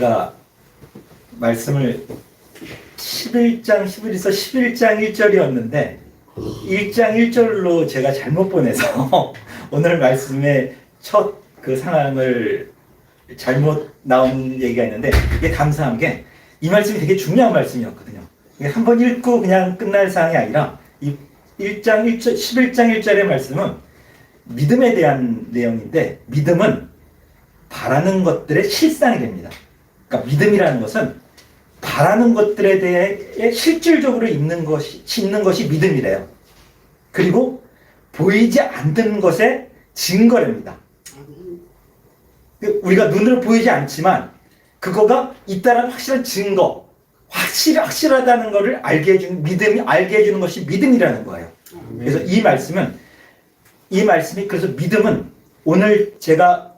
제가 말씀을 11장 11에서 11장 1절이었는데 1장 1절로 제가 잘못 보내서 오늘 말씀의 첫 그 상황을 잘못 나온 얘기가 있는데 이게 감사한 게 이 말씀이 되게 중요한 말씀이었거든요. 한 번 읽고 그냥 끝날 사항이 아니라 이 1장 1절 11장 1절의 말씀은 믿음에 대한 내용인데 믿음은 바라는 것들의 실상이 됩니다. 그러니까 믿음이라는 것은 바라는 것들에 대해 실질적으로 있는 것이 있는 것이 믿음이래요. 그리고 보이지 않는 것의 증거랍니다. 그 우리가 눈으로 보이지 않지만 그거가 있다는 확실한 증거, 확실 확실하다는 것을 알게 해주는 믿음이 알게 해주는 것이 믿음이라는 거예요. 그래서 이 말씀은 이 말씀이 그래서 믿음은 오늘 제가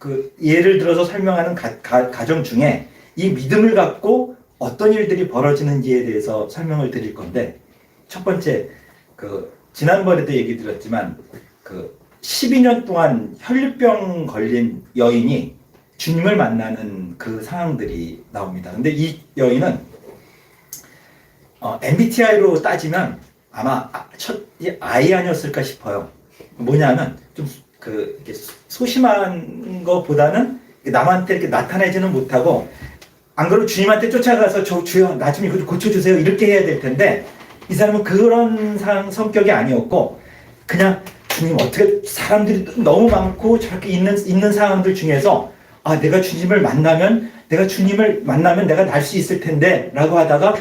그 예를 들어서 설명하는 가, 가, 가 정 중에 이 믿음을 갖고 어떤 일들이 벌어지는지에 대해서 설명을 드릴 건데 첫 번째 그 지난번에도 얘기 드렸지만 그 12년 동안 혈류병 걸린 여인이 주님을 만나는 그 상황들이 나옵니다. 근데 이 여인은 어, MBTI로 따지면 아마 아- 첫이 아이 아니었을까 싶어요. 뭐냐면 좀 그 소심한 것보다는 남한테 이렇게 나타내지는 못하고 안 그러면 주님한테 쫓아가서 저 주여 나 좀 이거 좀 고쳐주세요. 이렇게 해야 될 텐데 이 사람은 그런 상, 성격이 아니었고 그냥 주님 어떻게 사람들이 너무 많고 저렇게 있는 있는 상황들 중에서 아 내가 주님을 만나면 내가 주님을 만나면 내가 날 수 있을 텐데라고 하다가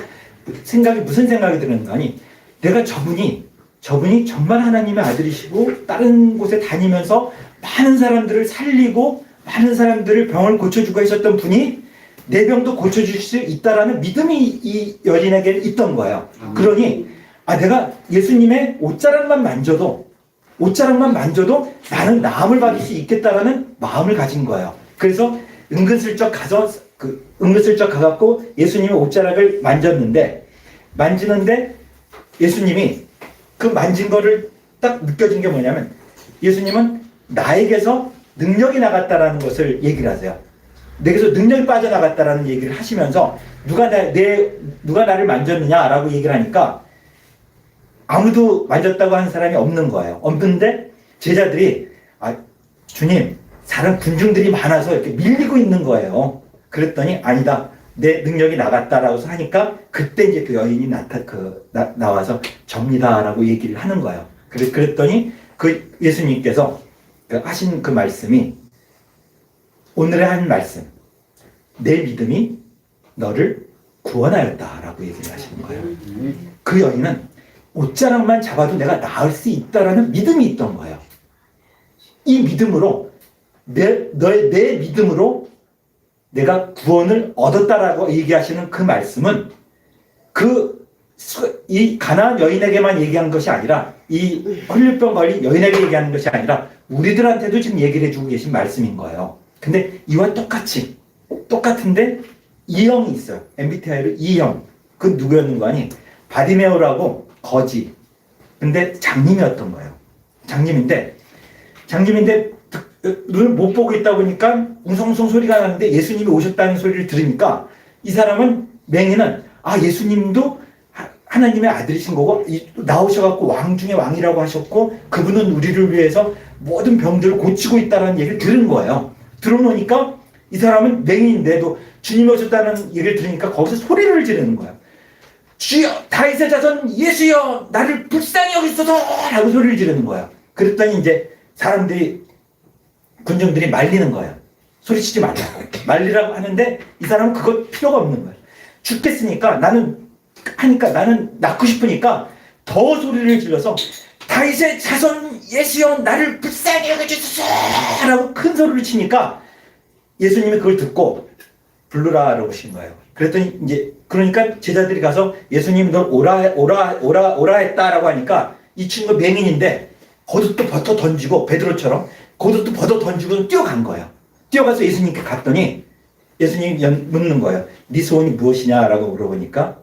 생각이 무슨 생각이 드는가 아니? 내가 저분이 저분이 정말 하나님의 아들이시고 다른 곳에 다니면서 많은 사람들을 살리고 많은 사람들을 병을 고쳐주고 하셨던 분이 내 병도 고쳐줄 수 있다라는 믿음이 이 여인에게 있던 거예요. 그러니 아 내가 예수님의 옷자락만 만져도 옷자락만 만져도 나는 나음을 받을 수 있겠다라는 마음을 가진 거예요. 그래서 은근슬쩍 가서 그 은근슬쩍 가갖고 예수님의 옷자락을 만졌는데 만지는데 예수님이 그 만진 거를 딱 느껴진 게 뭐냐면 예수님은 나에게서 능력이 나갔다라는 것을 얘기를 하세요. 내게서 능력이 빠져나갔다라는 얘기를 하시면서 누가 나, 내 누가 나를 만졌느냐라고 얘기를 하니까 아무도 만졌다고 하는 사람이 없는 거예요. 없는데 제자들이 아 주님 사람 군중들이 많아서 이렇게 밀리고 있는 거예요. 그랬더니 아니다. 내 능력이 나갔다라고 하니까 그때 이제 그 여인이 나타 그 나, 나와서 접니다라고 얘기를 하는 거예요. 그랬더니 그 예수님께서 그 하신 그 말씀이 오늘의 한 말씀 내 믿음이 너를 구원하였다라고 얘기를 하시는 거예요. 그 여인은 옷자락만 잡아도 내가 나을 수 있다라는 믿음이 있던 거예요. 이 믿음으로 내 너의 내 믿음으로 내가 구원을 얻었다라고 얘기하시는 그 말씀은 그 이 가나안 여인에게만 얘기한 것이 아니라 이 헐류병 걸린 여인에게 얘기하는 것이 아니라 우리들한테도 지금 얘기를 해주고 계신 말씀인 거예요. 근데 이와 똑같이 똑같은데 이형이 있어요. MBTI로 이형. 그 누구였는 거 아니? 바디메오라고 거지. 근데 장님이었던 거예요. 장님인데 장님인데 눈을 못 보고 있다 보니까 웅성웅성 소리가 나는데 예수님이 오셨다는 소리를 들으니까 이 사람은 맹인은 아 예수님도 하- 하나님의 아들이신 거고 이- 나오셔갖고 왕 중에 왕이라고 하셨고 그분은 우리를 위해서 모든 병들을 고치고 있다는 얘기를 들은 거예요. 들어놓으니까 이 사람은 맹인인데도 주님이 오셨다는 얘기를 들으니까 거기서 소리를 지르는 거예요. 주여 다윗의 자손 예수여 나를 불쌍히 여기소서 라고 소리를 지르는 거예요. 그랬더니 이제 사람들이 군중들이 말리는 거예요. 소리치지 말라고 말리라고 하는데 이 사람은 그거 필요가 없는 거예요. 죽겠으니까 나는 하니까 나는 낳고 싶으니까 더 소리를 질러서 다윗의 자손 예수여 나를 불쌍히 여겨주소서 라고 큰 소리를 치니까 예수님이 그걸 듣고 부르라라고 하신 거예요. 그랬더니 이제 그러니까 제자들이 가서 예수님 널 오라 오라 오라 오라 했다라고 하니까 이 친구 맹인인데 겉옷도 벗어 던지고 베드로처럼 겉옷도 벗어 던지고 뛰어간 거예요. 뛰어가서 예수님께 갔더니 예수님이 연- 묻는 거예요. 네 소원이 무엇이냐라고 물어보니까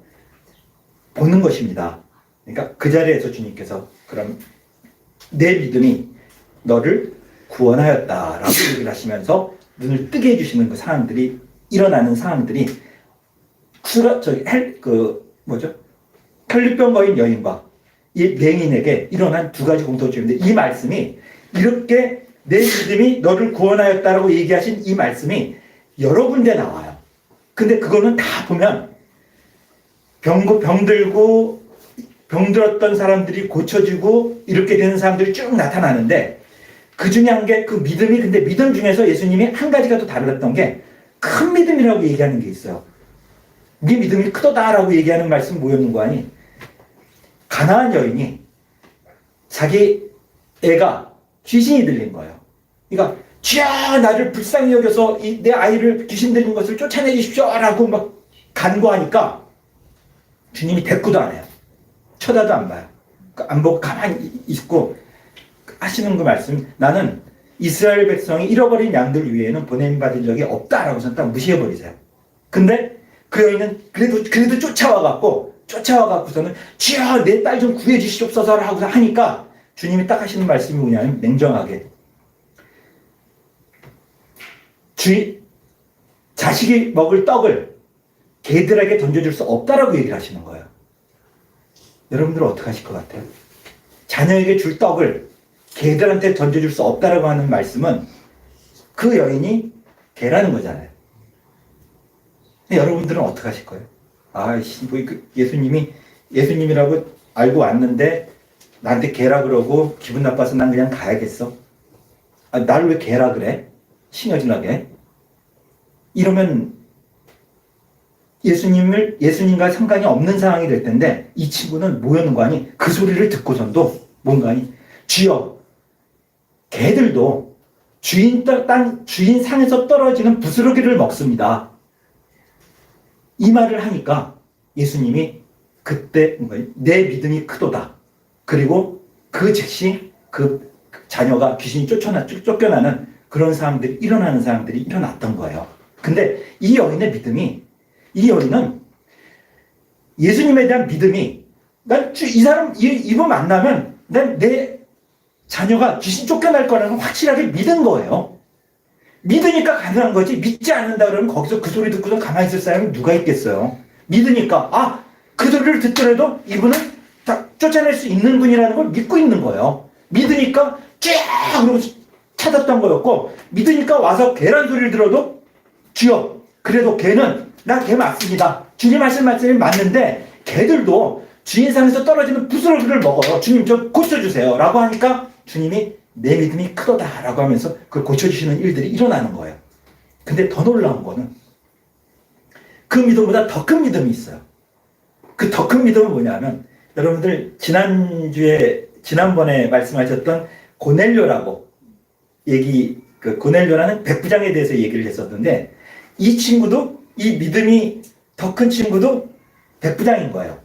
보는 것입니다. 그러니까 그 자리에서 주님께서 그럼 내 믿음이 너를 구원하였다라고 얘기를 하시면서 눈을 뜨게 해주시는 그 상황들이 일어나는 상황들이 수라 저기 헬 그 뭐죠? 혈류병 거인 여인과 이 맹인에게 일어난 두 가지 공통점인데 이 말씀이 이렇게 내 믿음이 너를 구원하였다라고 얘기하신 이 말씀이 여러 군데 나와요. 근데 그거는 다 보면 병, 병들고 병들었던 사람들이 고쳐지고 이렇게 되는 사람들이 쭉 나타나는데 그 중에 한 게 그 믿음이 근데 믿음 중에서 예수님이 한 가지가 또 다르었던 게 큰 믿음이라고 얘기하는 게 있어요. 네 믿음이 크도다라고 얘기하는 말씀 뭐였는 거 아니? 가나안 여인이 자기 애가 귀신이 들린 거예요. 그러니까 쥐야 나를 불쌍히 여겨서 이내 아이를 귀신 들린 것을 쫓아내 주십시오라고 막 간구하니까 주님이 대꾸도 안 해요. 쳐다도 안 봐요. 그안 보고 가만히 있고 하시는 그 말씀 나는 이스라엘 백성이 잃어버린 양들 위에는 보냄 받은 적이 없다라고 해서 딱 무시해 버리세요. 근데 그 여인은 그래도 그래도 쫓아와 갖고 쫓아와 갖고서는 주여 내 딸 좀 구해 주시옵소서라고 하니까 주님이 딱 하시는 말씀이 뭐냐면 냉정하게 주 자식이 먹을 떡을 개들에게 던져줄 수 없다라고 얘기를 하시는 거예요. 여러분들은 어떻게 하실 것 같아요? 자녀에게 줄 떡을 개들한테 던져줄 수 없다라고 하는 말씀은 그 여인이 개라는 거잖아요. 여러분들은 어떻게 하실 거예요? 아이씨, 뭐, 그 예수님이, 예수님이라고 알고 왔는데, 나한테 개라 그러고, 기분 나빠서 난 그냥 가야겠어? 아, 나를 왜 개라 그래? 신여진하게. 이러면, 예수님을, 예수님과 상관이 없는 상황이 될 텐데, 이 친구는 아니? 그 소리를 듣고선도, 뭔가 아니? 주여, 개들도 주인 땅- 땅, 주인 상에서 떨어지는 부스러기를 먹습니다. 이 말을 하니까 예수님이 그때 내 믿음이 크도다. 그리고 그 즉시 그 자녀가 귀신이 쫓아나, 쫓- 쫓겨나는 그런 사람들이 일어나는 사람들이 일어났던 거예요. 근데 이 여인의 믿음이 이 여인은 예수님에 대한 믿음이 난 이 사람 이, 이분 만나면 난 내 자녀가 귀신 쫓겨날 거라는 걸 확실하게 믿은 거예요. 믿으니까 가능한 거지 믿지 않는다 그러면 거기서 그 소리 듣고서 가만히 있을 사람이 누가 있겠어요. 믿으니까 아 그 소리를 듣더라도 이분은 다 쫓아낼 수 있는 분이라는 걸 믿고 있는 거예요. 믿으니까 쫙 그러고 찾았던 거였고 믿으니까 와서 계란 소리를 들어도 주여 그래도 개는 나개 맞습니다. 주님 하신 말씀이 맞는데 개들도 주인상에서 떨어지는 부스러기를 먹어요. 주님 좀 고쳐주세요. 라고 하니까 주님이 내 믿음이 크도다 라고 하면서 그걸 고쳐주시는 일들이 일어나는 거예요. 근데 더 놀라운 거는 그 믿음보다 더 큰 믿음이 있어요. 그 더 큰 믿음은 뭐냐면 여러분들 지난주에 지난번에 말씀하셨던 고넬료라고 얘기 그 고넬료라는 백부장에 대해서 얘기를 했었는데 이 친구도 이 믿음이 더 큰 친구도 백부장인 거예요.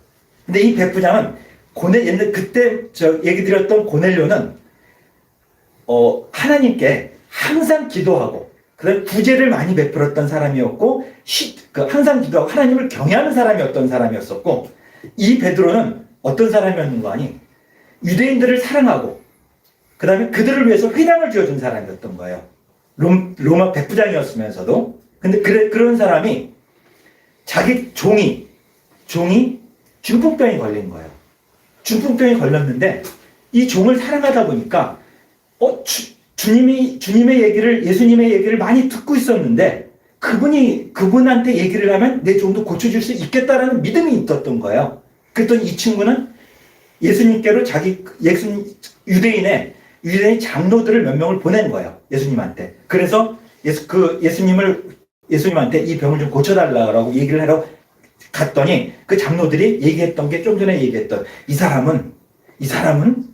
근데 이 백부장은 고넬 옛날 그때 저 얘기 드렸던 고넬료는 어 하나님께 항상 기도하고 그다음 구제를 많이 베풀었던 사람이었고 시, 그 항상 기도하고 하나님을 경외하는 사람이었던 사람이었었고 이 베드로는 어떤 사람이었는 거 아니? 유대인들을 사랑하고 그다음에 그들을 위해서 회당을 지어준 사람이었던 거예요. 롬, 로마 백부장이었으면서도 근데 그래, 그런 사람이 자기 종이 종이 중풍병이 걸린 거예요. 중풍병이 걸렸는데 이 종을 사랑하다 보니까 어 주, 주님이 주님의 얘기를 예수님의 얘기를 많이 듣고 있었는데 그분이 그분한테 얘기를 하면 내 종도 고쳐줄 수 있겠다라는 믿음이 있었던 거예요. 그랬더니 이 친구는 예수님께로 자기 예수 유대인의 유대인 장로들을 몇 명을 보낸 거예요. 예수님한테. 그래서 예수 그 예수님을 예수님한테 이 병을 좀 고쳐달라고 얘기를 하러 갔더니 그 장로들이 얘기했던 게 좀 전에 얘기했던 이 사람은 이 사람은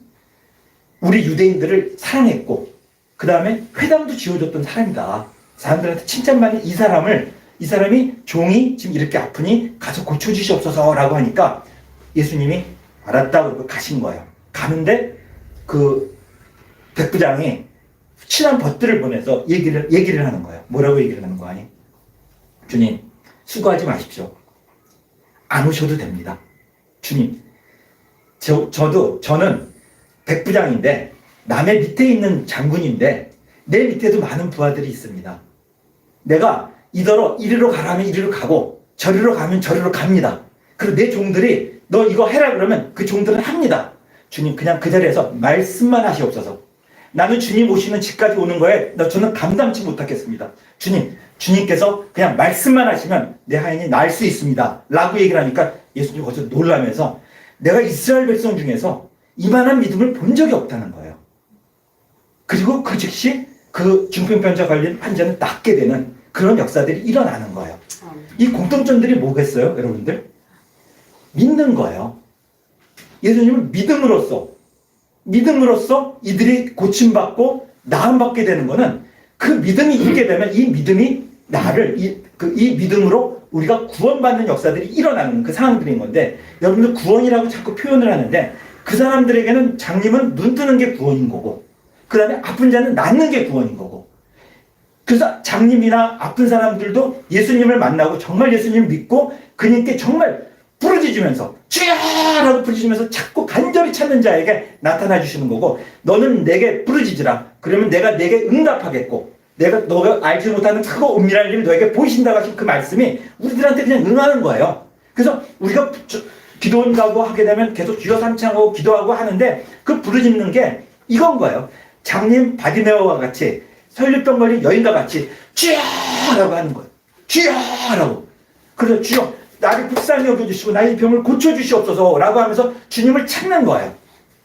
우리 유대인들을 사랑했고 그 다음에 회당도 지어줬던 사람이다. 사람들한테 칭찬받는 이 사람을 이 사람이 종이 지금 이렇게 아프니 가서 고쳐주시옵소서라고 하니까 예수님이 알았다 그러고 가신 거예요. 가는데 그 백부장이 친한 벗들을 보내서 얘기를 얘기를 하는 거예요. 뭐라고 얘기를 하는 거 아니? 주님 수고하지 마십시오. 안 오셔도 됩니다. 주님 저, 저도 저는 백부장인데 남의 밑에 있는 장군인데 내 밑에도 많은 부하들이 있습니다. 내가 이더러 이리로 가라면 이리로 가고 저리로 가면 저리로 갑니다. 그리고 내 종들이 너 이거 해라 그러면 그 종들은 합니다. 주님 그냥 그 자리에서 말씀만 하시옵소서. 나는 주님 오시는 집까지 오는 거에 나 저는 감당치 못하겠습니다. 주님, 주님께서 그냥 말씀만 하시면 내 하인이 날 수 있습니다. 라고 얘기를 하니까 예수님 거기서 놀라면서 내가 이스라엘 백성 중에서 이만한 믿음을 본 적이 없다는 거예요. 그리고 그 즉시 그 중풍병자 걸린 환자는 낫게 되는 그런 역사들이 일어나는 거예요. 이 공통점들이 뭐겠어요, 여러분들? 믿는 거예요. 예수님을 믿음으로써, 믿음으로써 이들이 고침받고 나음받게 되는 거는 그 믿음이 있게 되면 이 믿음이 나를, 이, 그, 이 믿음으로 우리가 구원받는 역사들이 일어나는 그 상황들인 건데, 여러분들 구원이라고 자꾸 표현을 하는데, 그 사람들에게는 장님은 눈 뜨는 게 구원인 거고, 그 다음에 아픈 자는 낫는 게 구원인 거고, 그래서 장님이나 아픈 사람들도 예수님을 만나고 정말 예수님을 믿고 그님께 정말 부르짖으면서 주야라고 부르짖으면서 자꾸 간절히 찾는 자에게 나타나 주시는 거고 너는 내게 부르짖으라 그러면 내가 내게 응답하겠고 내가 너가 알지 못하는 크고 은밀한 일을 너에게 보이신다고 하신 그 말씀이 우리들한테 그냥 응하는 거예요. 그래서 우리가 저- 기도원 가고 하게 되면 계속 주여 삼창하고 기도하고 하는데 그 부르짖는 게 이건 거예요. 장님 바디메어와 같이 설립병 걸린 여인과 같이 주야라고 하는 거예요. 주야라고. 그래서 주여 나를 불쌍히 여겨주시고 나의 병을 고쳐주시옵소서 라고 하면서 주님을 찾는 거예요.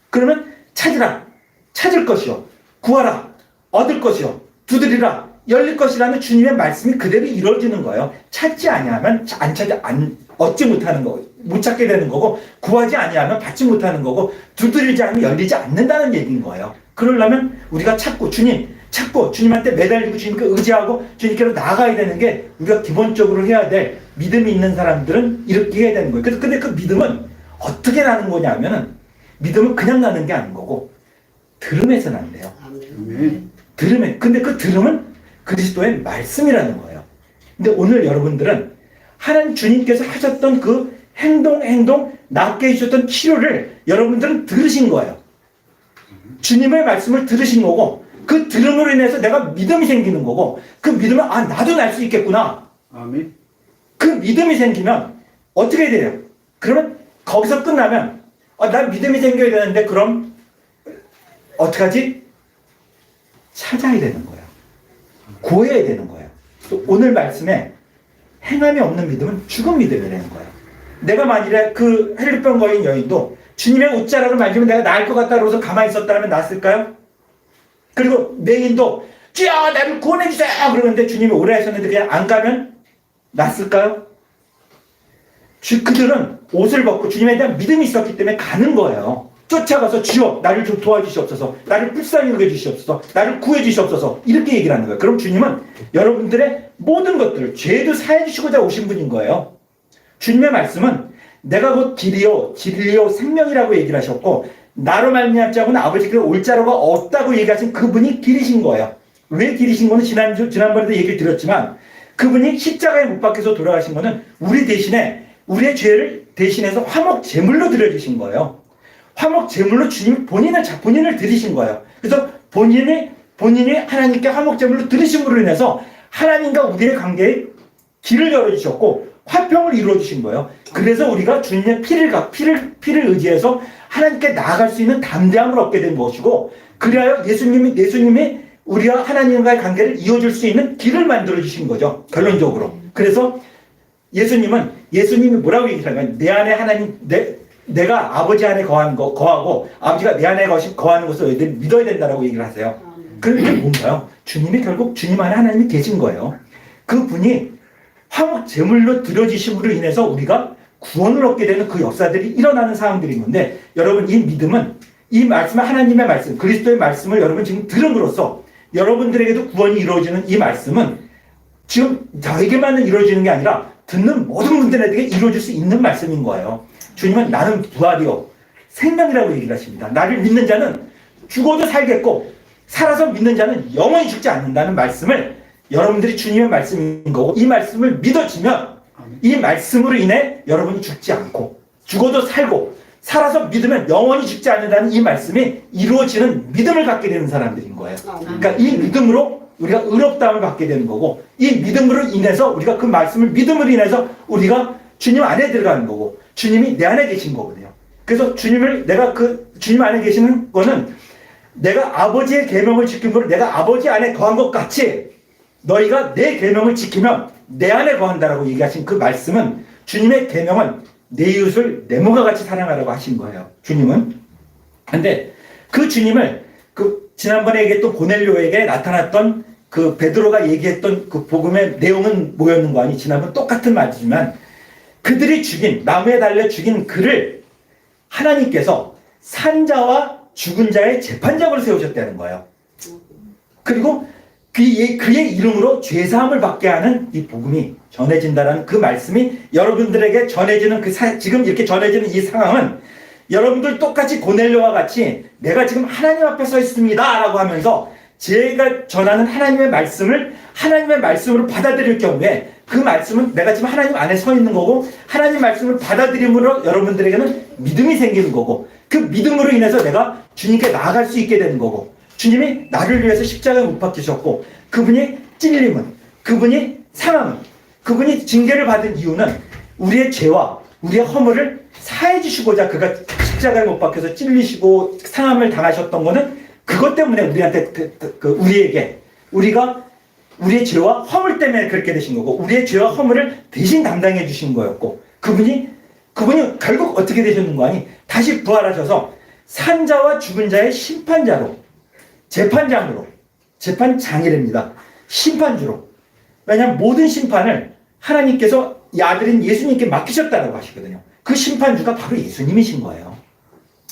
그러면 찾으라 찾을 것이요 구하라 얻을 것이요 두드리라 열릴 것이라는 주님의 말씀이 그대로 이루어지는 거예요. 찾지 아니하면 안 찾아 안 얻지 못하는 거고 못 찾게 되는 거고 구하지 아니하면 받지 못하는 거고 두드리지 않으면 열리지 않는다는 얘기인 거예요. 그러려면 우리가 찾고 주님 찾고 주님한테 매달리고 주님께 의지하고 주님께로 나아가야 되는 게 우리가 기본적으로 해야 될 믿음이 있는 사람들은 이렇게 해야 되는 거예요. 그래서 근데 그 믿음은 어떻게 나는 거냐면은 믿음은 그냥 나는 게 아닌 거고 들음에서 난대요. 아멘. 들음에 근데 그 들음은 그리스도의 말씀이라는 거예요. 근데 오늘 여러분들은 하나님 주님께서 하셨던 그 행동 행동 낫게 해주셨던 치료를 여러분들은 들으신 거예요. 주님의 말씀을 들으신 거고 그 들음으로 인해서 내가 믿음이 생기는 거고 그 믿음을 아 나도 날 수 있겠구나 아멘. 그 믿음이 생기면 어떻게 돼요? 그러면 거기서 끝나면 아, 난 믿음이 생겨야 되는데 그럼 어떡하지? 찾아야 되는 거예요. 구해야 되는. 또 오늘 말씀에 행함이 없는 믿음은 죽은 믿음이라는 거예요. 내가 만일에 그 헬리병 거인 여인도 주님의 옷자락을 만지면 내가 나을 것 같다 그러고서 가만히 있었다면 낫을까요? 그리고 맹인도 주여 나를 구원해 주세요 그러는데 주님이 오래 하셨는데 그냥 안 가면 낫을까요? 주, 그들은 옷을 벗고 주님에 대한 믿음이 있었기 때문에 가는 거예요. 쫓아가서 주여 나를 좀 도와주시옵소서 나를 불쌍히 여겨주시옵소서 나를 구해주시옵소서 이렇게 얘기를 하는 거예요. 그럼 주님은 여러분들의 모든 것들을 죄도 사해 주시고자 오신 분인 거예요. 주님의 말씀은 내가 곧 길이요 진리요 생명이라고 얘기를 하셨고 나로 말미암지 않고는 아버지께로 올 자로가 없다고 얘기하신 그분이 길이신 거예요. 왜 길이신 거는 지난주 지난번에도 얘기를 드렸지만 그분이 십자가에 못 박혀서 돌아가신 거는 우리 대신에 우리의 죄를 대신해서 화목 제물로 드려주신 거예요. 화목 제물로 주님 본인을 자 본인을 드리신 거예요. 그래서 본인이 본인이 하나님께 화목 제물로 드리심으로 인해서 하나님과 우리의 관계에 길을 열어주셨고 화평을 이루어 주신 거예요. 그래서 우리가 주님의 피를 가 피를 피를 의지해서 하나님께 나아갈 수 있는 담대함을 얻게 된 것이고 그리하여 예수님이 예수님이 우리와 하나님과의 관계를 이어줄 수 있는 길을 만들어 주신 거죠. 결론적으로. 그래서 예수님은 예수님이 뭐라고 얘기하냐면 내 안에 하나님 내 내가 아버지 안에 거하는 거 거하고 아버지가 내 안에 거시, 거하는 것을 너희들이 믿어야 된다라고 얘기를 하세요. 그게 뭔가요? 주님이 결국 주님 안에 하나님이 계신 거예요. 그 분이 화목 제물로 드려지심으로 인해서 우리가 구원을 얻게 되는 그 역사들이 일어나는 상황들인 건데 여러분 이 믿음은 이 말씀은 하나님의 말씀 그리스도의 말씀을 여러분 지금 들음으로써 여러분들에게도 구원이 이루어지는 이 말씀은 지금 저에게만 이루어지는 게 아니라 듣는 모든 분들에게 이루어질 수 있는 말씀인 거예요. 주님은 나는 부활이요 생명이라고 얘기를 하십니다. 나를 믿는 자는 죽어도 살겠고 살아서 믿는 자는 영원히 죽지 않는다는 말씀을 여러분들이 주님의 말씀인 거고 이 말씀을 믿어지면 이 말씀으로 인해 여러분이 죽지 않고 죽어도 살고 살아서 믿으면 영원히 죽지 않는다는 이 말씀이 이루어지는 믿음을 갖게 되는 사람들인 거예요. 그러니까 이 믿음으로 우리가 의롭다함을 받게 되는 거고 이 믿음으로 인해서 우리가 그 말씀을 믿음으로 인해서 우리가 주님 안에 들어가는 거고 주님이 내 안에 계신 거거든요. 그래서 주님을 내가 그 주님 안에 계시는 거는 내가 아버지의 계명을 거를 내가 아버지 안에 거한 것 같이 너희가 내 계명을 지키면 내 안에 거한다라고 얘기하신 그 말씀은 주님의 계명은 내 이웃을 내 몸과 같이 사랑하라고 하신 거예요. 주님은. 근데 그 주님을 그 지난번에 얘기했던 고넬료에게 나타났던 그 베드로가 얘기했던 그 복음의 내용은 뭐였는 거 아니? 지난번 똑같은 말이지만 그들이 죽인 나무에 달려 죽인 그를 하나님께서 산자와 죽은 자의 재판장으로 세우셨다는 거예요. 그리고 그, 그의 이름으로 죄사함을 받게 하는 이 복음이 전해진다는 그 말씀이 여러분들에게 전해지는 그 사, 지금 이렇게 전해지는 이 상황은 여러분들 똑같이 고넬료와 같이 내가 지금 하나님 앞에 서 있습니다 라고 하면서 제가 전하는 하나님의 말씀을 하나님의 말씀으로 받아들일 경우에 그 말씀은 내가 지금 하나님 안에 서 있는 거고 하나님 말씀을 받아들임으로 여러분들에게는 믿음이 생기는 거고 그 믿음으로 인해서 내가 주님께 나아갈 수 있게 되는 거고 주님이 나를 위해서 십자가에 못 박히셨고 그분이 찔림은 그분이 상함은 그분이 징계를 받은 이유는 우리의 죄와 우리의 허물을 사해 주시고자 그가 십자가에 못 박혀서 찔리시고 상함을 당하셨던 거는 그것 때문에 우리한테 그, 그, 그 우리에게 우리가 우리의 죄와 허물 때문에 그렇게 되신 거고 우리의 죄와 허물을 대신 담당해 주신 거였고 그분이 그분이 결국 어떻게 되셨는 거 아니 다시 부활하셔서 산자와 죽은 자의 심판자로 재판장으로 재판장이랍니다 심판주로 왜냐하면 모든 심판을 하나님께서 이 아들인 예수님께 맡기셨다고 하시거든요 그 심판주가 바로 예수님이신 거예요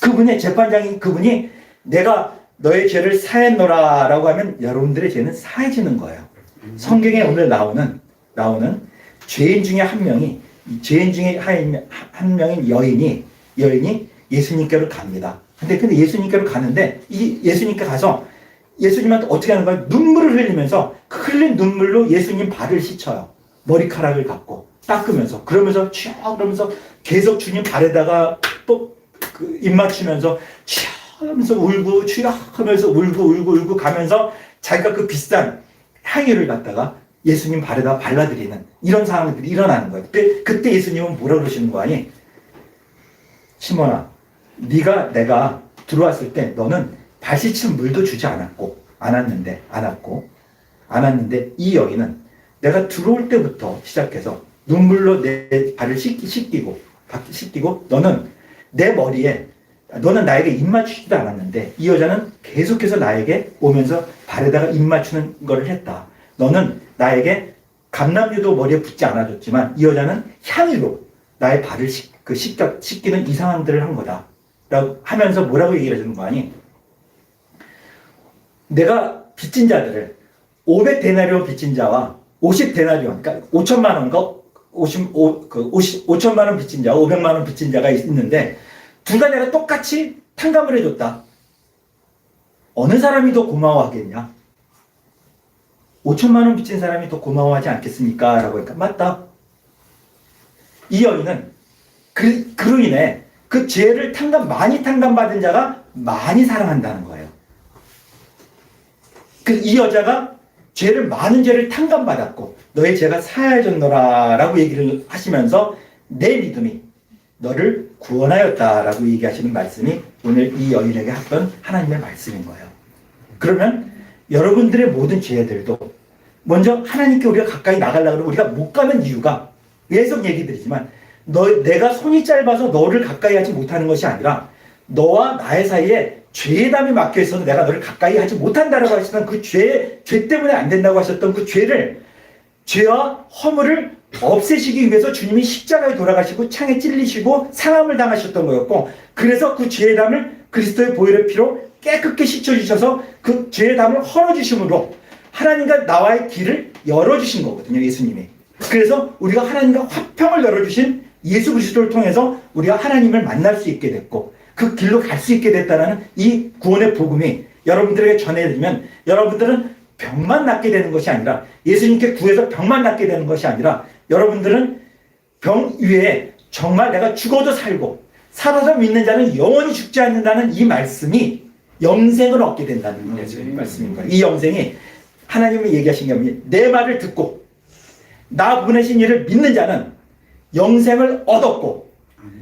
그분의 재판장인 그분이 내가 너의 죄를 사했노라 라고 하면 여러분들의 죄는 사해지는 거예요. 성경에 오늘 나오는, 나오는 죄인 중에 한 명이, 죄인 중에 한, 한 명인 여인이, 여인이 예수님께로 갑니다. 근데, 근데 예수님께로 가는데, 이 예수님께 가서 예수님한테 어떻게 하는 거야? 눈물을 흘리면서 그 흘린 눈물로 예수님 발을 씻어요. 머리카락을 갖고 닦으면서 그러면서 쭉 그러면서 계속 주님 발에다가 또입 맞추면서 쭉 하면서 울고 추락하면서 울고 울고 울고 가면서 자기가 그 비싼 향유를 갖다가 예수님 발에다 발라드리는 이런 상황들이 일어나는 거예요. 그때 그때 예수님은 뭐라 그러시는 거 아니? 시몬아, 네가 내가 들어왔을 때 너는 발 씻은 물도 주지 않았고 않았는데 않았고 않았는데 이 여인은 내가 들어올 때부터 시작해서 눈물로 내 발을 씻기, 씻기고 씻기고 너는 내 머리에 너는 나에게 입 맞추지도 않았는데 이 여자는 계속해서 나에게 오면서 발에다가 입 맞추는 거를 했다. 너는 나에게 감남유도 머리에 붙지 않아줬지만 이 여자는 향유로 나의 발을 씻, 그 씻겨, 씻기는 이 상황들을 한 거다. 라고 하면서 뭐라고 얘기를 해주는 거 아니? 내가 빚진 자들을 500데나리온 빚진 자와 50데나리온, 그러니까 5천만 원과 50, 5, 그 50, 5천만 원 빚진 자, 500만 원 빚진 자가 있는데 둘 다 내가 똑같이 탕감을 해줬다. 어느 사람이 더 고마워하겠냐? 5천만 원 빚진 사람이 더 고마워하지 않겠습니까? 라고 하니까 맞다. 이 여인은 그, 그로 인해 그 죄를 탕감, 많이 탕감받은 자가 많이 사랑한다는 거예요. 그 이 여자가 죄를 많은 죄를 탕감받았고 너의 죄가 사해졌노라 라고 얘기를 하시면서 내 믿음이 너를 구원하였다라고 얘기하시는 말씀이 오늘 이 여인에게 했던 하나님의 말씀인 거예요. 그러면 여러분들의 모든 죄들도 먼저 하나님께 우리가 가까이 나가려고 우리가 못 가는 이유가 계속 얘기 드리지만 너, 내가 손이 짧아서 너를 가까이 하지 못하는 것이 아니라 너와 나의 사이에 죄의 담이 막혀 있어서 내가 너를 가까이 하지 못한다라고 하시던 그 죄, 죄 때문에 안 된다고 하셨던 그 죄를 죄와 허물을 없애시기 위해서 주님이 십자가에 돌아가시고 창에 찔리시고 상함을 당하셨던 거였고 그래서 그 죄의 담을 그리스도의 보혈의 피로 깨끗게 씻어주셔서 그 죄의 담을 헐어주심으로 하나님과 나와의 길을 열어주신 거거든요 예수님이. 그래서 우리가 하나님과 화평을 열어주신 예수 그리스도를 통해서 우리가 하나님을 만날 수 있게 됐고 그 길로 갈 수 있게 됐다는 이 구원의 복음이 여러분들에게 전해드리면 여러분들은 병만 낫게 되는 것이 아니라 예수님께 구해서 병만 낫게 되는 것이 아니라 여러분들은 병 위에 정말 내가 죽어도 살고 살아서 믿는 자는 영원히 죽지 않는다는 이 말씀이 영생을 얻게 된다는 말씀인 거예요. 이 영생이 하나님이 얘기하신 게 뭐냐? 내 말을 듣고 나 보내신 이를 믿는 자는 영생을 얻었고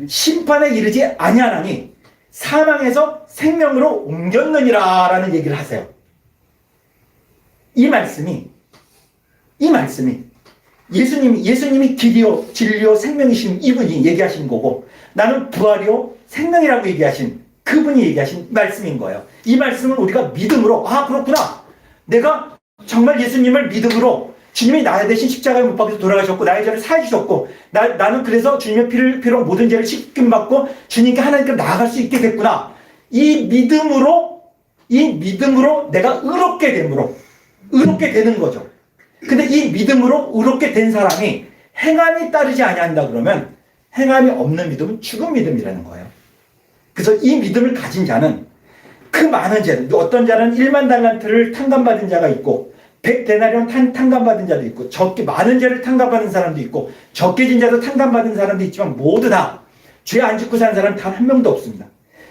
심판에 이르지 아니하나니 사망에서 생명으로 옮겼느니라 라는 얘기를 하세요. 이 말씀이 이 말씀이 예수님이 예수님이 길이요 진리요 생명이신 이분이 얘기하신 거고 나는 부활이요 생명이라고 얘기하신 그분이 얘기하신 말씀인 거예요. 이 말씀은 우리가 믿음으로 아 그렇구나. 내가 정말 예수님을 믿음으로 주님이 나에 대신 십자가에 못 박혀서 돌아가셨고 나의 죄를 사해 주셨고 나, 나는 그래서 주님의 피를 피로 모든 죄를 씻김 받고 주님께 하나님께 나아갈 수 있게 됐구나. 이 믿음으로 이 믿음으로 내가 의롭게 됨으로 의롭게 되는 거죠. 근데 이 믿음으로 의롭게 된 사람이 행함이 따르지 아니한다 그러면 행함이 없는 믿음은 죽은 믿음이라는 거예요. 그래서 이 믿음을 가진 자는 그 많은 죄, 어떤 자는 1만 달란트를 탕감받은 자가 있고 100데나리온 탕, 탕감받은 자도 있고 적게 많은 죄를 탕감받은 사람도 있고 적게 진 자도 탕감받은 사람도 있지만 모두 다 죄 안 짓고 사는 사람 단 한 명도 없습니다.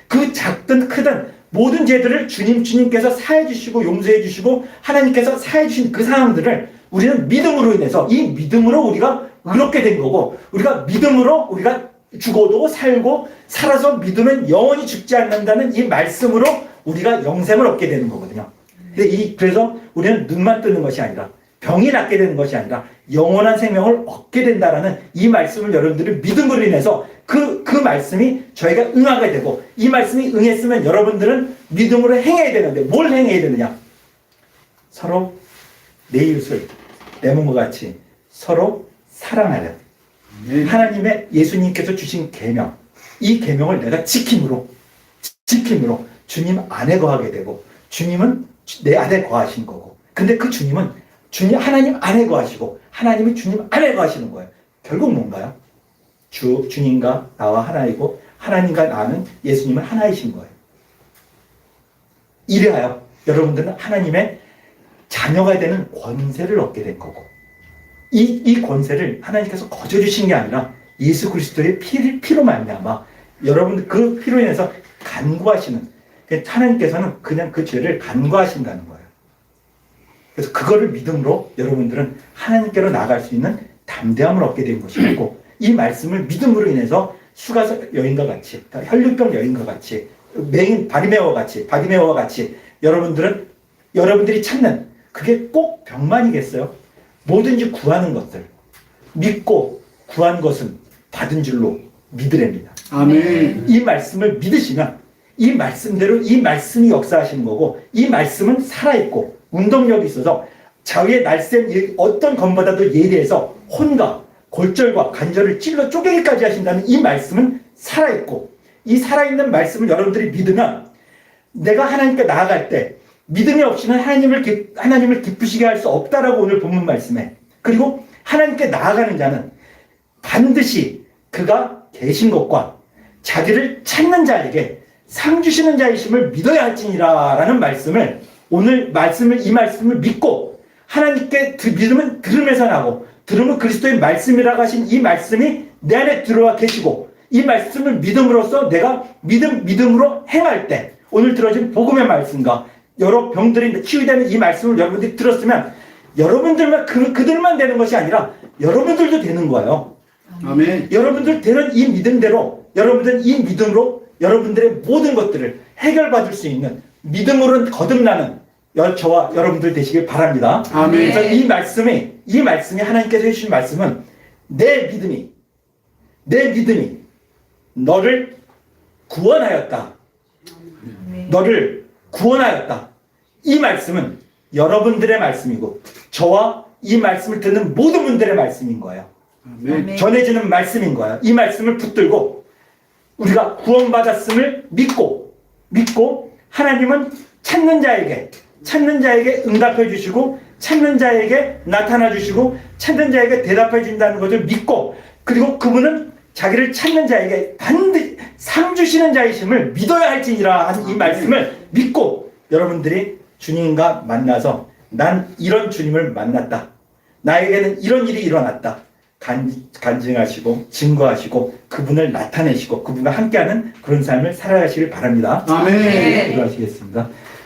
그 작든 크든 모든 죄들을 주님 주님께서 사해 주시고 용서해 주시고 하나님께서 사해 주신 그 사람들을 우리는 믿음으로 인해서 이 믿음으로 우리가 의롭게 된 거고 우리가 믿음으로 우리가 죽어도 살고 살아서 믿으면 영원히 죽지 않는다는 이 말씀으로 우리가 영생을 얻게 되는 거거든요. 근데 이 그래서 우리는 눈만 뜨는 것이 아니라 병이 낫게 되는 것이 아니라 영원한 생명을 얻게 된다라는 이 말씀을 여러분들이 믿음으로 인해서 그, 그 말씀이 저희가 응하게 되고 이 말씀이 응했으면 여러분들은 믿음으로 행해야 되는데 뭘 행해야 되느냐? 서로 내 이웃을 내 몸과 같이 서로 사랑하려. 하나님의 예수님께서 주신 계명, 이 계명을 내가 지킴으로 지킴으로 주님 안에 거하게 되고 주님은 내 안에 거하신 거고. 근데 그 주님은 주님 하나님 안에 거하시고 하나님이 주님 안에 거하시는 거예요. 결국 뭔가요? 주 주님과 나와 하나이고 하나님과 나는 예수님은 하나이신 거예요. 이래하여 여러분들은 하나님의 자녀가 되는 권세를 얻게 된 거고 이, 이 권세를 하나님께서 거저 주신 게 아니라 예수 그리스도의 피, 피로 말미암아 여러분 그 피로 인해서 간구하시는 그 하나님께서는 그냥 그 죄를 간구하신다는 거예요. 그래서 그거를 믿음으로 여러분들은 하나님께로 나아갈 수 있는 담대함을 얻게 된 것이고 이 말씀을 믿음으로 인해서 수가서 여인과 같이 혈류병 여인과 같이 맹인 바리메오와 같이 바디메오와 같이 여러분들은 여러분들이 찾는 그게 꼭 병만이겠어요? 뭐든지 구하는 것들 믿고 구한 것은 받은 줄로 믿으랍니다. 아멘. 이 말씀을 믿으시면 이 말씀대로 이 말씀이 역사하시는 거고 이 말씀은 살아있고 운동력이 있어서 자위의 날쌘 이 어떤 검보다도 예리해서 혼과 골절과 관절을 찔러 쪼개기까지 하신다는 이 말씀은 살아있고 이 살아있는 말씀을 여러분들이 믿으면 내가 하나님께 나아갈 때 믿음이 없이는 하나님을 기, 하나님을 기쁘시게 할 수 없다라고 오늘 본문 말씀에 그리고 하나님께 나아가는 자는 반드시 그가 계신 것과 자기를 찾는 자에게 상 주시는 자이심을 믿어야 할지니라라는 말씀을 오늘 말씀을 이 말씀을 믿고 하나님께 드, 믿음은 들음에서 나고 들음은 그리스도의 말씀이라고 하신 이 말씀이 내 안에 들어와 계시고 이 말씀을 믿음으로써 내가 믿음 믿음으로 행할 때 오늘 들어진 복음의 말씀과 여러 병들이 치유되는 이 말씀을 여러분들이 들었으면 여러분들만 그, 그들만 되는 것이 아니라 여러분들도 되는 거예요. 아멘. 여러분들 되는 이 믿음대로 여러분들 이 믿음으로 여러분들의 모든 것들을 해결받을 수 있는 믿음으로 거듭나는 여- 저와 여러분들 되시길 바랍니다. 아멘. 그래서 이 말씀이 이 말씀이 하나님께서 해주신 말씀은 내 믿음이 내 믿음이 너를 구원하였다. 너를 구원하였다. 이 말씀은 여러분들의 말씀이고 저와 이 말씀을 듣는 모든 분들의 말씀인 거예요. 아멘. 네. 전해지는 말씀인 거야. 이 말씀을 붙들고 우리가 구원받았음을 믿고 믿고 하나님은 찾는 자에게 찾는 자에게 응답해 주시고 찾는 자에게 나타나 주시고 찾는 자에게 대답해 준다는 것을 믿고 그리고 그분은 자기를 찾는 자에게 반드시 상 주시는 자이심을 믿어야 할지니라 하는 이 말씀을 믿고 여러분들이 주님과 만나서 난 이런 주님을 만났다. 나에게는 이런 일이 일어났다. 간, 간증하시고 증거하시고 그분을 나타내시고 그분과 함께하는 그런 삶을 살아가시길 바랍니다. 아멘. 네. 기도하시겠습니다.